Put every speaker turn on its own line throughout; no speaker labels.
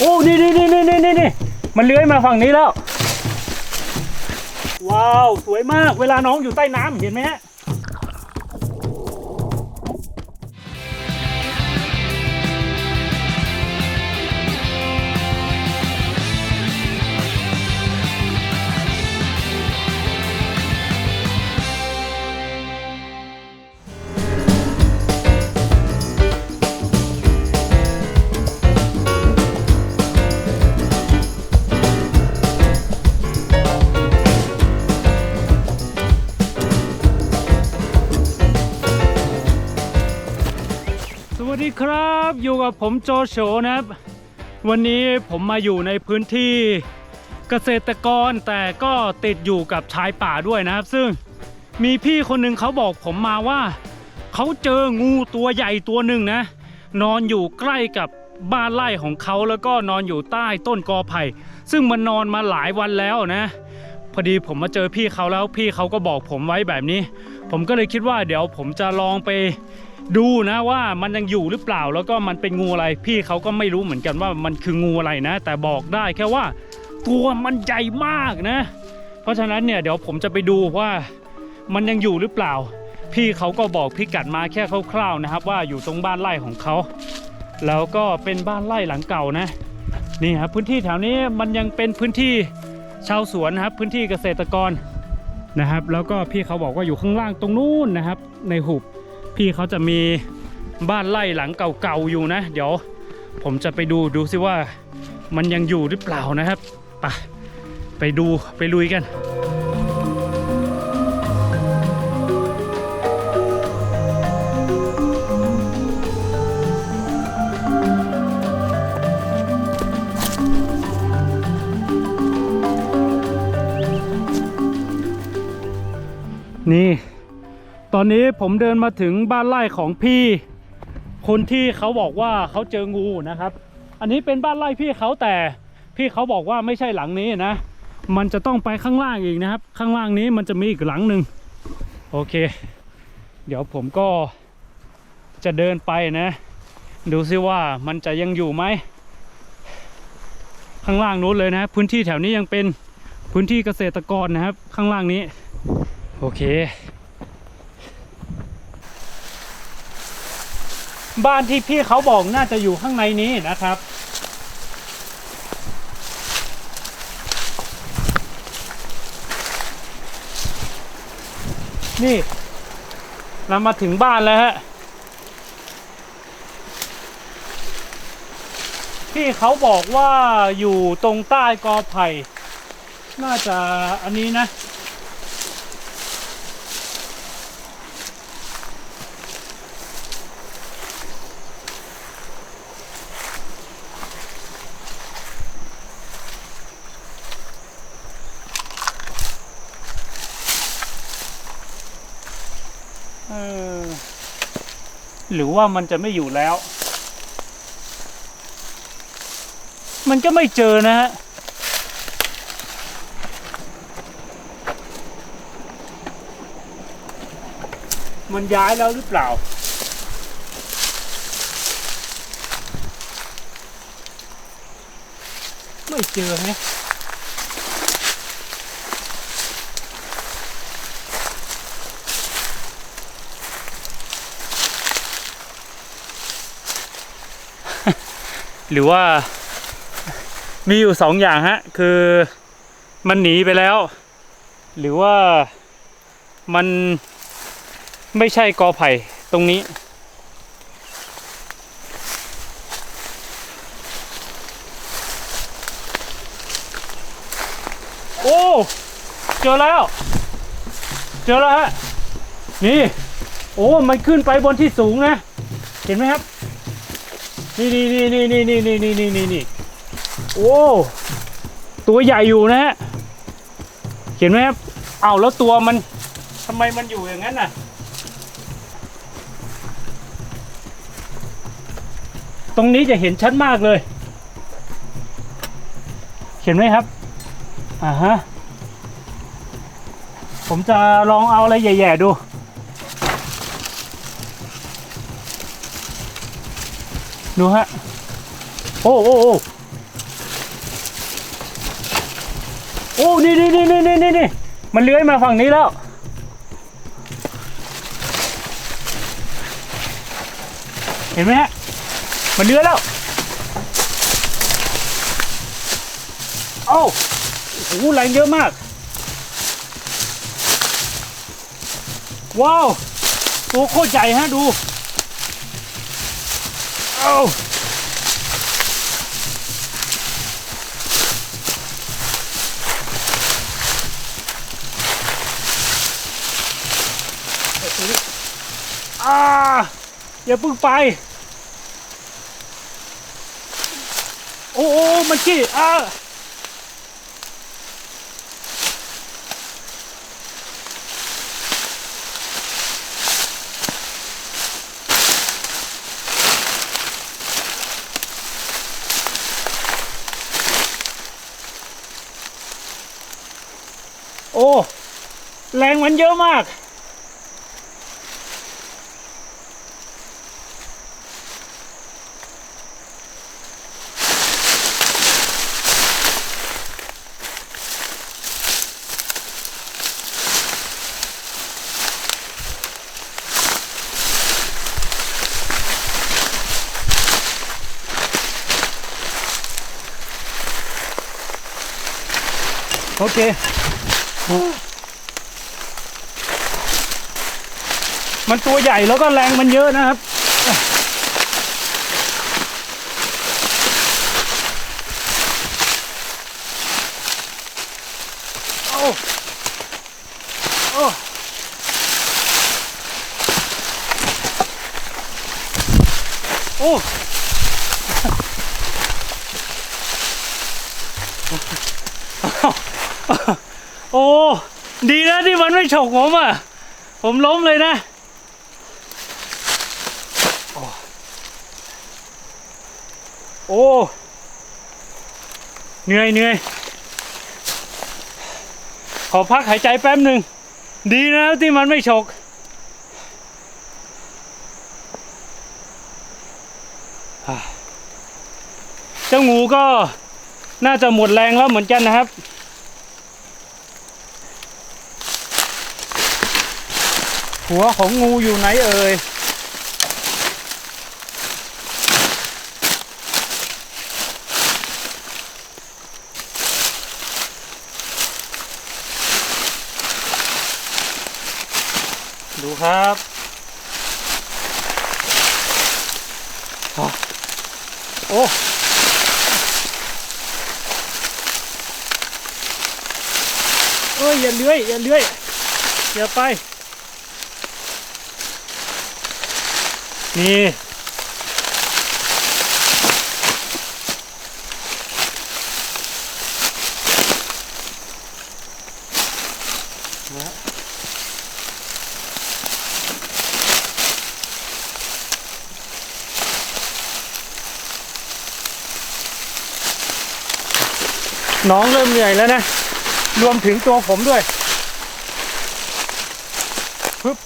โอ้นี่นี่นี่นี่นี่นี่นี่มันเลื้อยมาฝั่งนี้แล้ว ว้าว สวยมาก เวลาน้องอยู่ใต้น้ำเห็นไหมฮะ ดีครับอยู่กับผมโจโฉนะครับ วันนี้ผมมาอยู่ในพื้นที่เกษตรกรแต่ก็ติดอยู่กับชายป่าด้วยนะครับ ซึ่งมีพี่คนหนึ่งเขาบอกผมมาว่า เขาเจองูตัวใหญ่ตัวหนึ่งนะ นอนอยู่ใกล้กับบ้านไร่ของเขาแล้วก็นอนอยู่ใต้ต้นกอไผ่ ซึ่งมันนอนมาหลายวันแล้วนะ พอดีผมมาเจอพี่เขาแล้วพี่เขาก็บอกผมไว้แบบนี้ ผมก็เลยคิดว่าเดี๋ยวผมจะลองไป ดูนะว่ามันยังอยู่หรือเปล่าแล้วก็มันเป็นงูอะไร พี่เขาก็ไม่รู้เหมือนกันว่ามันคืองูอะไรนะ แต่บอกได้แค่ว่าตัวมันใหญ่มากนะ เพราะฉะนั้นเนี่ยเดี๋ยวผมจะไปดูว่ามันยังอยู่หรือเปล่า พี่เขาก็บอกพิกัดมาแค่คร่าวๆนะครับ ว่าอยู่ตรงบ้านไร่ของเขาแล้วก็เป็นบ้านไร่หลังเก่านะนี่ครับพื้นที่แถวนี้มันยังเป็นพื้นที่ชาวสวนนะครับ พื้นที่เกษตรกรนะครับ แล้วก็พี่เขาบอกว่าอยู่ข้างล่างตรงนู้นนะครับ ในหุบ พี่เขาจะมีบ้านไร่หลังเก่าๆอยู่นะ เดี๋ยวผมจะไปดูดูซิว่ามันยังอยู่หรือเปล่านะครับไปไปดูไปลุยกันนี่ ตอนนี้ผมเดินมาถึงบ้านไร่ของพี่ คนที่เขาบอกว่าเขาเจองูนะครับ อันนี้เป็นบ้านไร่พี่เขาแต่พี่เขาบอกว่าไม่ใช่หลังนี้นะ มันจะต้องไปข้างล่างอีกนะครับ ข้างล่างนี้มันจะมีอีกหลังหนึ่งโอเค เดี๋ยวผมก็จะเดินไปนะ ดูซิว่ามันจะยังอยู่ไหมข้างล่างนู้นเลยนะพื้นที่แถวนี้ยังเป็นพื้นที่เกษตรกรนะครับ ข้างล่างนี้ โอเค บ้านที่พี่เขาบอกน่าจะอยู่ข้างในนี้นะครับ นี่ เรามาถึงบ้านแล้วฮะพี่เขาบอกว่าอยู่ตรงใต้กอไผ่น่าจะอันนี้นะ หรือว่ามันจะไม่อยู่แล้ว มันก็ไม่เจอนะฮะมันย้ายแล้วหรือเปล่า ไม่เจอฮะ หรือว่ามีอยู่สองอย่างฮะ คือมันหนีไปแล้ว หรือว่ามันไม่ใช่กอไผ่ตรงนี้ โอ้ เจอแล้ว เจอแล้วฮะ นี่ โอ้ มันขึ้นไปบนที่สูงนะ เห็นไหมครับ นี่นี่นี่นี่นี่นี่นี่นี่นี่นี่โอ้ตัวใหญ่อยู่นะฮะเห็นไหมครับเอาแล้วตัวมันทำไมมันอยู่อย่างนั้นน่ะตรงนี้จะเห็นชัดมากเลย เห็นไหมครับอ่าฮะผมจะลองเอาอะไรแย่ๆดู ดูฮะ โอ้โอ้โอ้โอ้ นี่นี่นี่นี่นี่นี่มันเลื้อยมาฝั่งนี้แล้ว เห็นไหมฮะ มันเลื้อยแล้ว โอ้โอ้แรงเยอะมาก ว้าว ตัวโคตรใหญ่ฮะดู เอ้าอ่าอย่าพึ่งไป โอ้โอ้มันขี้อ่าโอ้ แรงมัน เยอะมากโอเค มันตัวใหญ่แล้วก็แรงมันเยอะนะครับ โอ้โอ้โอ้โอ้ ดีนะที่มันไม่ฉกผมอะ ผมล้มเลยนะ โอ้ โอ้เหนื่อยเหนื่อยขอพักหายใจแป๊บหนึ่ง ดีนะที่มันไม่ฉกเจ้างูก็น่าจะหมดแรงแล้วเหมือนกันนะครับ หัวของงูอยู่ไหนเอ่ย ดูครับอะโอ้เอ้ยอย่าเลื้อยอย่าเลื้อยอย่าไป นี่ น้องเริ่มเหนื่อยแล้วนะ รวมถึงตัวผมด้วยฮึบ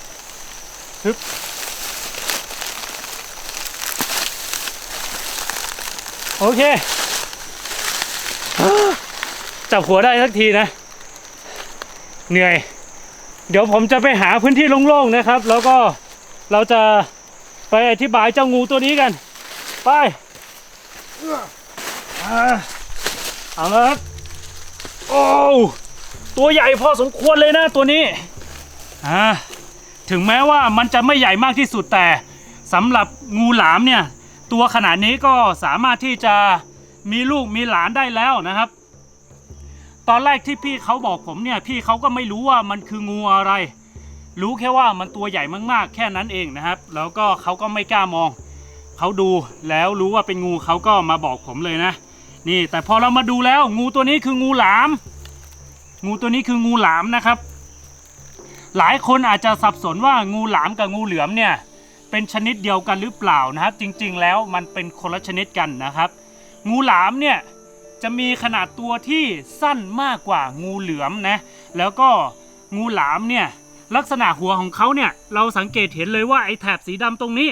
ฮึบโอเค จับหัวได้สักทีนะ เหนื่อย เดี๋ยวผมจะไปหาพื้นที่โล่งๆนะครับ แล้วก็เราจะไปอธิบายเจ้างูตัวนี้กัน ไป เอาละครับ โอ้ตัวใหญ่พอสมควรเลยนะตัวนี้อ่าถึงแม้ว่ามันจะไม่ใหญ่มากที่สุดแต่สำหรับงูหลามเนี่ย ตัวขนาดนี้ก็สามารถที่จะมีลูกมีหลานได้แล้วนะครับ ตอนแรกที่พี่เขาบอกผมเนี่ย พี่เขาก็ไม่รู้ว่ามันคืองูอะไร รู้แค่ว่ามันตัวใหญ่มากๆ แค่นั้นเองนะครับ แล้วก็เขาก็ไม่กล้ามอง เขาดูแล้วรู้ว่าเป็นงูเขาก็มาบอกผมเลยนะ นี่แต่พอเรามาดูแล้วงูตัวนี้คืองูหลาม งูตัวนี้คืองูหลามนะครับ หลายคนอาจจะสับสนว่างูหลามกับงูเหลือมเนี่ยเป็นชนิดเดียวกันหรือเปล่านะครับ จริงๆแล้วมันเป็นคนละชนิดกันนะครับ งูหลามเนี่ยจะมีขนาดตัวที่สั้นมากกว่างูเหลือมนะแล้วก็งูหลามเนี่ยลักษณะหัวของเขาเนี่ยเราสังเกตเห็นเลยว่าไอ้แถบสีดำตรงนี้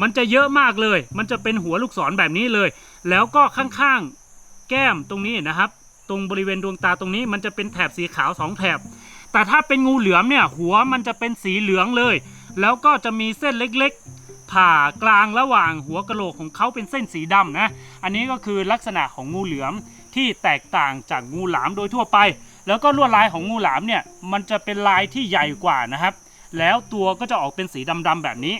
มันจะเยอะมากเลย มันจะเป็นหัวลูกศรแบบนี้เลย แล้วก็ข้างๆแก้มตรงนี้นะครับ ตรงบริเวณดวงตาตรงนี้มันจะเป็นแถบสีขาวสองแถบ แต่ถ้าเป็นงูเหลือมเนี่ยหัวมันจะเป็นสีเหลืองเลย แล้วก็จะมีเส้นเล็กๆ ผ่ากลางระหว่างหัวกะโหลกของเขาเป็นเส้นสีดำนะ อันนี้ก็คือลักษณะของงูเหลือมที่แตกต่างจากงูหลามโดยทั่วไป แล้วก็ลวดลายของงูหลามเนี่ยมันจะเป็นลายที่ใหญ่กว่านะครับ แล้วตัวก็จะออกเป็นสีดำๆแบบนี้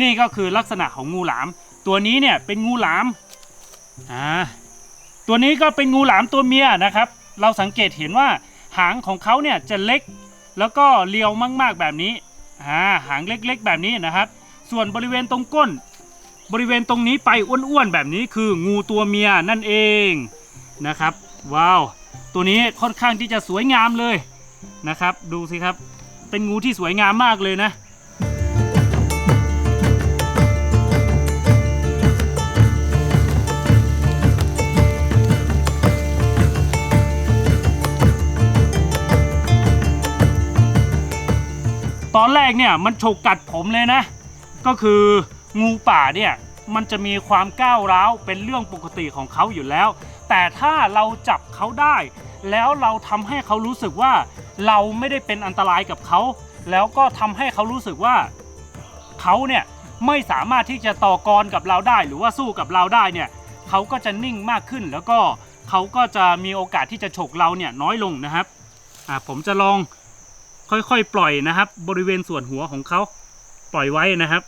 นี่ก็คือลักษณะของงูหลาม ตัวนี้เนี่ยเป็นงูหลามอ่าตัวนี้ก็เป็นงูหลามตัวเมียนะครับ เราสังเกตเห็นว่าหางของเขาเนี่ยจะเล็กแล้วก็เรียวมากๆแบบนี้อ่าหางเล็กๆแบบนี้นะครับ ส่วนบริเวณตรงก้น บริเวณตรงนี้ไปอ้วนๆแบบนี้คืองูตัวเมียนั่นเองนะครับ ว้าว ตัวนี้ค่อนข้างที่จะสวยงามเลยนะครับ ดูสิครับ เป็นงูที่สวยงามมากเลยนะ ตอนแรกเนี่ยมันฉกกัดผมเลยนะ ก็คืองูป่าเนี่ยมันจะมีความก้าวร้าวเป็นเรื่องปกติของเขาอยู่แล้ว แต่ถ้าเราจับเขาได้ แล้วเราทำให้เขารู้สึกว่า เราไม่ได้เป็นอันตรายกับเขา แล้วก็ทำให้เขารู้สึกว่าเขาเนี่ยไม่สามารถที่จะต่อกรกับเราได้ หรือว่าสู้กับเราได้เนี่ยเขาก็จะนิ่งมากขึ้น แล้วก็เขาก็จะมีโอกาสที่จะฉกเราเนี่ยน้อยลงนะครับอ่าผมจะลอง ค่อยๆ ปล่อยนะครับ บริเวณส่วนหัวของเขาปล่อยไว้นะครับ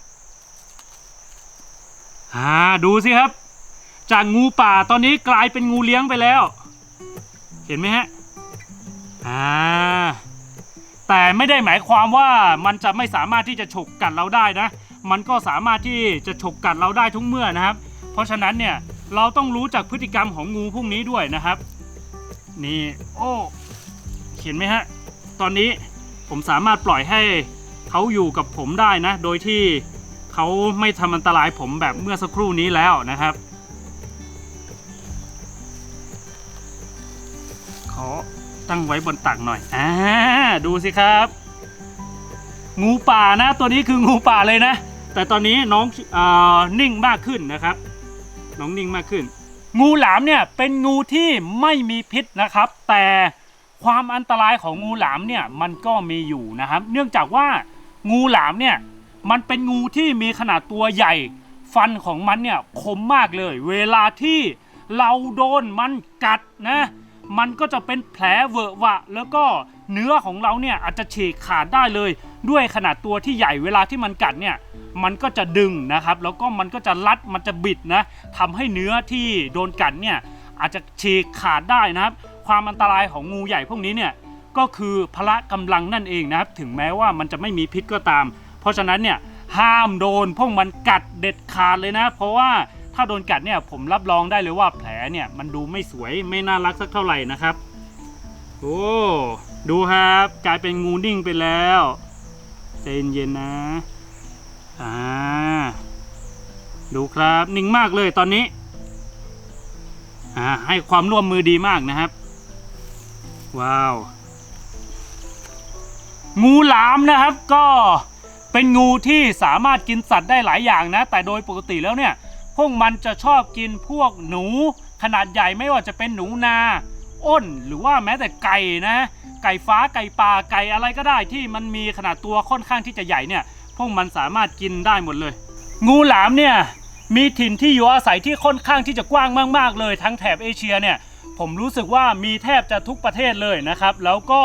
อ่าดูสิครับ จากงูป่าตอนนี้กลายเป็นงูเลี้ยงไปแล้ว เห็นไหมฮะอ่าแต่ไม่ได้หมายความว่ามันจะไม่สามารถที่จะฉกกัดเราได้นะ มันก็สามารถที่จะฉกกัดเราได้ทุกเมื่อนะครับ เพราะฉะนั้นเนี่ยเราต้องรู้จากพฤติกรรมของงูพวกนี้ด้วยนะครับ นี่ โอ้ เห็นไหมฮะ ตอนนี้ ผมสามารถปล่อยให้เขาอยู่กับผมได้นะ โดยที่เขาไม่ทำอันตรายผมแบบเมื่อสักครู่นี้แล้วนะครับ ขอตั้งไว้บนตักหน่อย อ่า ดูสิครับ งูป่านะ ตัวนี้คืองูป่าเลยนะ แต่ตอนนี้น้องอนิ่งมากขึ้นนะครับ น้องนิ่งมากขึ้น งูหลามเนี่ยเป็นงูที่ไม่มีพิษนะครับ แต่ ความอันตรายของงูหลามเนี่ยมันก็มีอยู่นะครับ เนื่องจากว่างูหลามเนี่ยมันเป็นงูที่มีขนาดตัวใหญ่ ฟันของมันเนี่ยคมมากเลย เวลาที่เราโดนมันกัดนะมันก็จะเป็นแผลเวอะวะ แล้วก็เนื้อของเราเนี่ยอาจจะฉีกขาดได้เลย ด้วยขนาดตัวที่ใหญ่เวลาที่มันกัดเนี่ยมันก็จะดึงนะครับ แล้วก็มันก็จะรัดมันจะบิดนะทำให้เนื้อที่โดนกัดเนี่ยอาจจะฉีกขาดได้นะครับ ความอันตรายของงูใหญ่พวกนี้เนี่ยก็คือพละกำลังนั่นเองนะครับ ถึงแม้ว่ามันจะไม่มีพิษก็ตาม เพราะฉะนั้นเนี่ยห้ามโดนพวกมันกัดเด็ดขาดเลยนะ เพราะว่าถ้าโดนกัดเนี่ยผมรับรองได้เลยว่าแผลเนี่ยมันดูไม่สวยไม่น่ารักสักเท่าไหร่นะครับ โอ้ดูครับกลายเป็นงูนิ่งไปแล้วใจเย็นๆนะอ่าดูครับนิ่งมากเลยตอนนี้อ่าให้ความร่วมมือดีมากนะครับ ว้าว งูหลามนะครับก็เป็นงูที่สามารถกินสัตว์ได้หลายอย่างนะ แต่โดยปกติแล้วเนี่ย พวกมันจะชอบกินพวกหนู ขนาดใหญ่ไม่ว่าจะเป็นหนูนา อ้น หรือว่าแม้แต่ไก่นะ ไก่ฟ้าไก่ป่าไก่อะไรก็ได้ที่มันมีขนาดตัวค่อนข้างที่จะใหญ่เนี่ย พวกมันสามารถกินได้หมดเลย งูหลามเนี่ยมีถิ่นที่อยู่อาศัยที่ค่อนข้างที่จะกว้างมาก ๆ เลยทั้งแถบเอเชียเนี่ย ผมรู้สึกว่ามีแทบจะทุกประเทศเลยนะครับ แล้วก็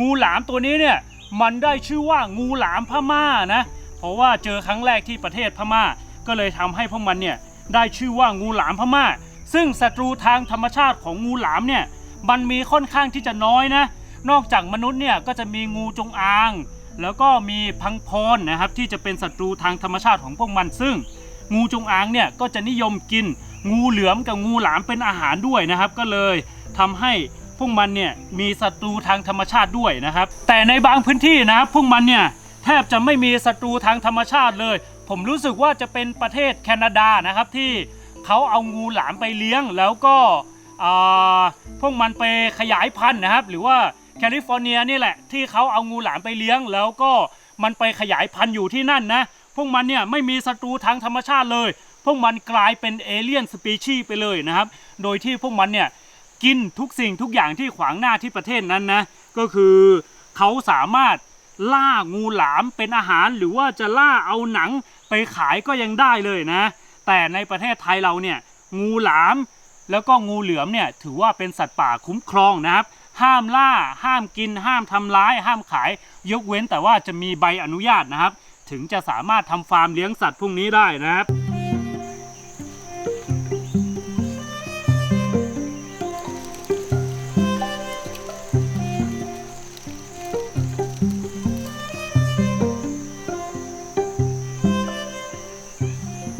งูหลามตัวนี้เนี่ยมันได้ชื่อว่างูหลามพม่านะเพราะว่าเจอครั้งแรกที่ประเทศพม่า ก็เลยทำให้พวกมันเนี่ยได้ชื่อว่างูหลามพม่า ซึ่งศัตรูทางธรรมชาติของงูหลามเนี่ยมันมีค่อนข้างที่จะน้อยนะ นอกจากมนุษย์เนี่ยก็จะมีงูจงอาง แล้วก็มีพังพรนะครับที่จะเป็นศัตรูทางธรรมชาติของพวกมันซึ่ง งูจงอางเนี่ยก็จะนิยมกิน งูเหลือมกับงูหลามเป็นอาหารด้วยนะครับ ก็เลยทำให้พวกมันเนี่ยมีศัตรูทางธรรมชาติด้วยนะครับ แต่ในบางพื้นที่นะครับพวกมันเนี่ยแทบจะไม่มีศัตรูทางธรรมชาติเลย ผมรู้สึกว่าจะเป็นประเทศแคนาดานะครับที่เขาเอางูหลามไปเลี้ยง แล้วก็พวกมันไปขยายพันธุ์นะครับ หรือว่าแคลิฟอร์เนียนี่แหละที่เขาเอางูหลามไปเลี้ยง แล้วก็มันไปขยายพันธุ์อยู่ที่นั่นนะพวกมันเนี่ยไม่มีศัตรูทางธรรมชาติเลย วกมันกลายเป็นเอเลี่ยนสปีชีส์ไปเลยนะครับ โดยที่พวกมันเนี่ยกินทุกสิ่งทุกอย่างที่ขวางหน้าที่ประเทศนั้นนะ ก็คือเขาสามารถล่างูหลามเป็นอาหารหรือว่าจะล่าเอาหนังไปขายก็ยังได้เลยนะ แต่ในประเทศไทยเราเนี่ยงูหลามแล้วก็งูเหลือมเนี่ยถือว่าเป็นสัตว์ป่าคุ้มครองนะครับ ห้ามล่า ห้ามกิน ห้ามทำร้าย ห้ามขาย ยกเว้นแต่ว่าจะมีใบอนุญาตนะครับ ถึงจะสามารถทำฟาร์มเลี้ยงสัตว์พวกนี้ได้นะครับ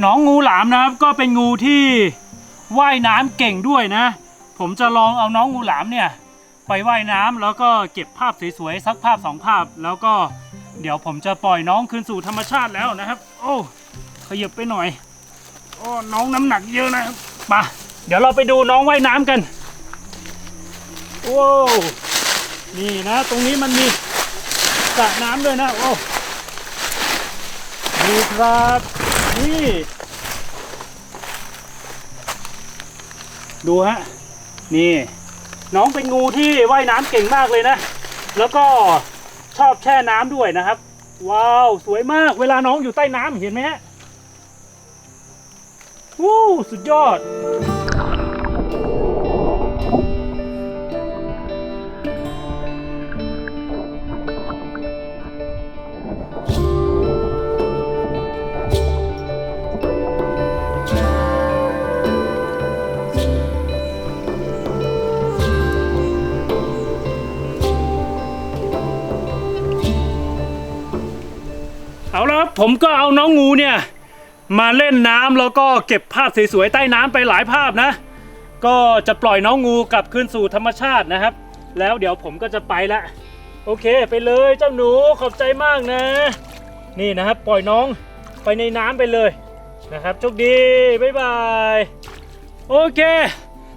น้องงูหลามนะครับก็เป็นงูที่ว่ายน้ำเก่งด้วยนะ ผมจะลองเอาน้องงูหลามเนี่ยไปว่ายน้ำแล้วก็เก็บภาพสวยๆสักภาพสองภาพ แล้วก็เดี๋ยวผมจะปล่อยน้องคืนสู่ธรรมชาติแล้วนะครับ โอ้ขยับไปหน่อยโอ้น้องน้ำหนักเยอะนะครับมาเดี๋ยวเราไปดูน้องว่ายน้ำกันโอ้นี่นะ ตรงนี้มันมีสระน้ำด้วยนะโอ้ดูครับ นี่ดูฮะ นี่ น้องเป็นงูที่ว่ายน้ำเก่งมากเลยนะ แล้วก็ชอบแช่น้ำด้วยนะครับ ว้าว สวยมาก เวลาน้องอยู่ใต้น้ำเห็นไหมฮะ วู้สุดยอด ผมก็เอาน้องงูเนี่ย มาเล่นน้ำแล้วก็เก็บภาพสวยๆใต้น้ำไปหลายภาพนะ ก็จะปล่อยน้องงูกลับคืนสู่ธรรมชาตินะครับ แล้วเดี๋ยวผมก็จะไปละโอเคไปเลยเจ้าหนูขอบใจมากนะ นี่นะครับปล่อยน้องไปในน้ำไปเลยนะครับโชคดีบ๊ายบายโอเค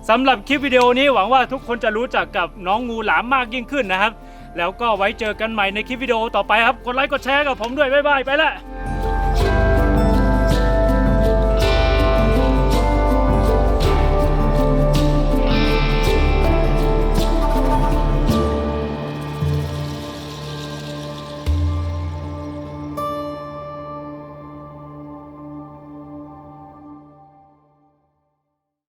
สำหรับคลิปวิดีโอนี้หวังว่าทุกคนจะรู้จักกับน้องงูหลามมากยิ่งขึ้นนะครับ แล้วก็ไว้เจอกันใหม่ในคลิปวิดีโอต่อไปครับ กดไลค์กดแชร์กับผมด้วยบ๊ายบายไปละ